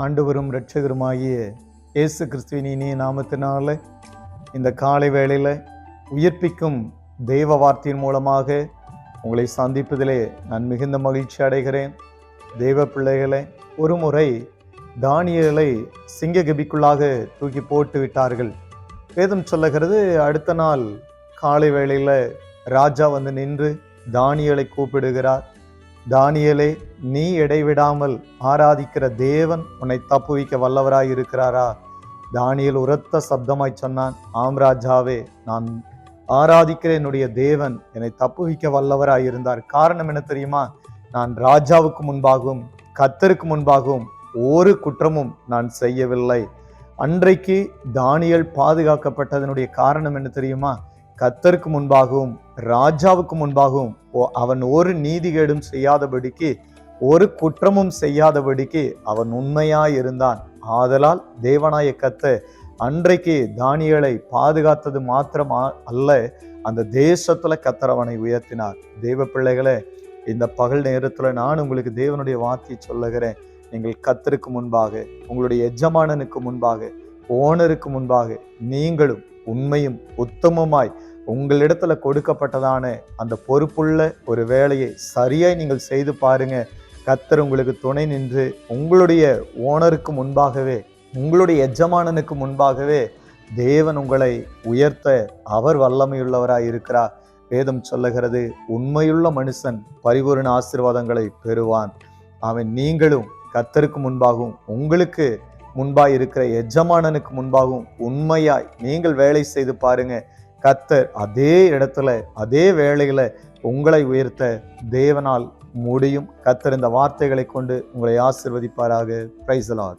ஆண்டவரும் இரட்சகருமாகிய இயேசு கிறிஸ்துவின் இனிய நாமத்தினால இந்த காலை வேளையில் உயிர்ப்பிக்கும் தெய்வ வார்த்தையின் மூலமாக உங்களை சந்திப்பதிலே நான் மிகுந்த மகிழ்ச்சி அடைகிறேன். தெய்வ பிள்ளைகளை ஒரு முறை தானியலை சிங்க கபிக்குள்ளாக தூக்கி போட்டு விட்டார்கள். வேதம் சொல்லுகிறது அடுத்த நாள் காலை வேளையில் ராஜா வந்து நின்று தானியலை கூப்பிடுகிறார். தானியலே நீ இடைவிடாமல் ஆராதிக்கிற தேவன் உன்னை தப்புவிக்க வல்லவராய் இருக்கிறாரா தானியல் உரத்த சப்தமாய் சொன்னான் ஆம் ராஜாவே நான் ஆராதிக்கிற என்னுடைய தேவன் என்னை தப்புவிக்க வல்லவராய் இருந்தார் காரணம் என்ன தெரியுமா? நான் ராஜாவுக்கு முன்பாகவும் கத்தருக்கு முன்பாகவும் ஒரு குற்றமும் நான் செய்யவில்லை. அன்றைக்கு தானியல் பாதுகாக்கப்பட்டதனுடைய காரணம் என்ன தெரியுமா? கத்தருக்கு முன்பாகவும் ராஜாவுக்கு முன்பாகவும் அவன் ஒரு நீதிகேடும் செய்யாதபடிக்கு ஒரு குற்றமும் செய்யாதபடிக்கு அவன் உண்மையாய் இருந்தான் ஆதலால் தேவனாய கத்த அன்றைக்கு தானியலை பாதுகாத்தது மாத்திரம் அல்ல அந்த தேசத்துல கத்தர் உயர்த்தினார். தேவ பிள்ளைகளை இந்த பகல் நேரத்துல நான் உங்களுக்கு தேவனுடைய வார்த்தையை சொல்லுகிறேன். நீங்கள் கத்தருக்கு முன்பாக உங்களுடைய எஜமானனுக்கு முன்பாக ஓனருக்கு முன்பாக நீங்களும் உண்மையும் உத்தமமாய் உங்களிடத்துல கொடுக்கப்பட்டதான அந்த பொறுப்புள்ள ஒரு வேலையை சரியாய் நீங்கள் செய்து பாருங்க. கத்தர் உங்களுக்கு துணை நின்று உங்களுடைய ஓனருக்கு முன்பாகவே உங்களுடைய எஜமானனுக்கு முன்பாகவே தேவன் உங்களை உயர்த்த அவர் வல்லமையுள்ளவராய் இருக்கிறார். வேதம் சொல்லுகிறது உண்மையுள்ள மனுஷன் பரிபூரண ஆசீர்வாதங்களை பெறுவான். அவன் நீங்களும் கத்தருக்கு முன்பாகவும் உங்களுக்கு முன்பாய் இருக்கிற எஜமானனுக்கு முன்பாகவும் உண்மையாய் நீங்கள் வேலை செய்து பாருங்க. கத்தர் அதே இடத்துல அதே வேளையில் உங்களை உயர்த்த தேவனால் முடியும். கத்தர் இந்த வார்த்தைகளை கொண்டு உங்களை ஆசிர்வதிப்பாராக. பிரைசலார்